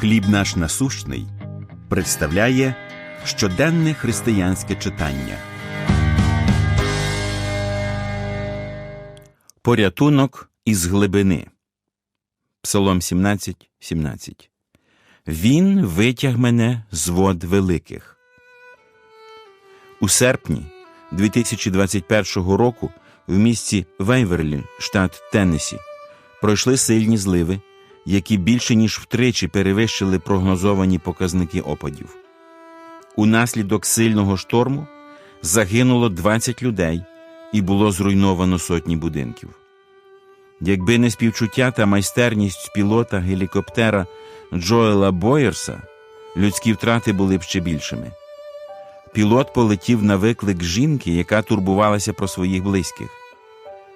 Хліб наш насущний представляє щоденне християнське читання. Порятунок із глибини. Псалом 17, 17. Він витяг мене з вод великих. У серпні 2021 року в місті Вейверлі, штат Теннесі, пройшли сильні зливи, які більше ніж втричі перевищили прогнозовані показники опадів. Унаслідок сильного шторму загинуло 20 людей і було зруйновано сотні будинків. Якби не співчуття та майстерність пілота гелікоптера Джоела Бойерса, людські втрати були б ще більшими. Пілот полетів на виклик жінки, яка турбувалася про своїх близьких.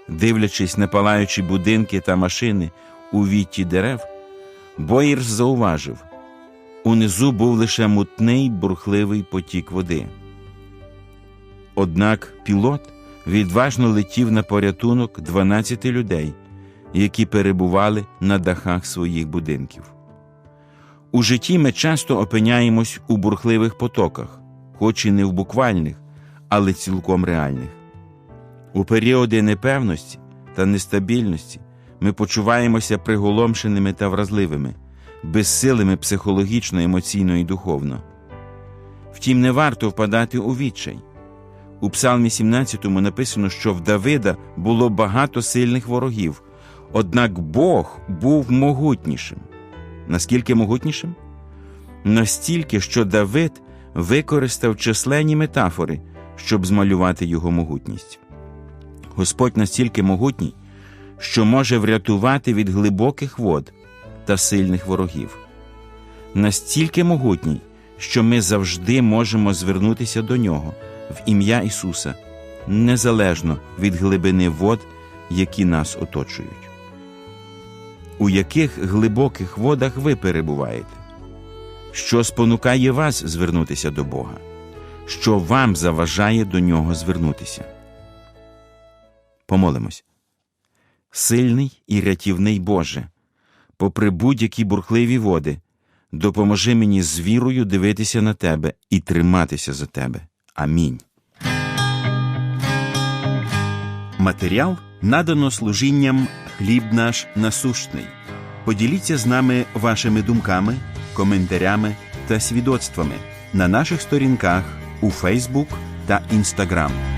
Дивлячись на палаючі будинки та машини у вітті дерев, Боїрс зауважив унизу був лише мутний бурхливий потік води. Однак пілот відважно летів на порятунок 12 людей, які перебували на дахах своїх будинків. У житті ми часто опиняємось у бурхливих потоках, хоч і не в буквальних, але цілком реальних. У періоди непевності та нестабільності ми почуваємося приголомшеними та вразливими, безсилими психологічно, емоційно і духовно. Втім, не варто впадати у відчай. У Псалмі 17 написано, що в Давида було багато сильних ворогів, однак Бог був могутнішим. Наскільки могутнішим? Настільки, що Давид використав численні метафори, щоб змалювати його могутність. Господь настільки могутній, що може врятувати від глибоких вод та сильних ворогів, настільки могутній, що ми завжди можемо звернутися до нього в ім'я Ісуса, незалежно від глибини вод, які нас оточують. У яких глибоких водах ви перебуваєте? Що спонукає вас звернутися до Бога? Що вам заважає до нього звернутися? Помолимось. Сильний і рятівний Боже, попри будь-які бурхливі води, допоможи мені з вірою дивитися на Тебе і триматися за Тебе. Амінь. Матеріал надано служінням хліб наш насущний. Поділіться з нами вашими думками, коментарями та свідоцтвами на наших сторінках у Фейсбук та Інстаграм.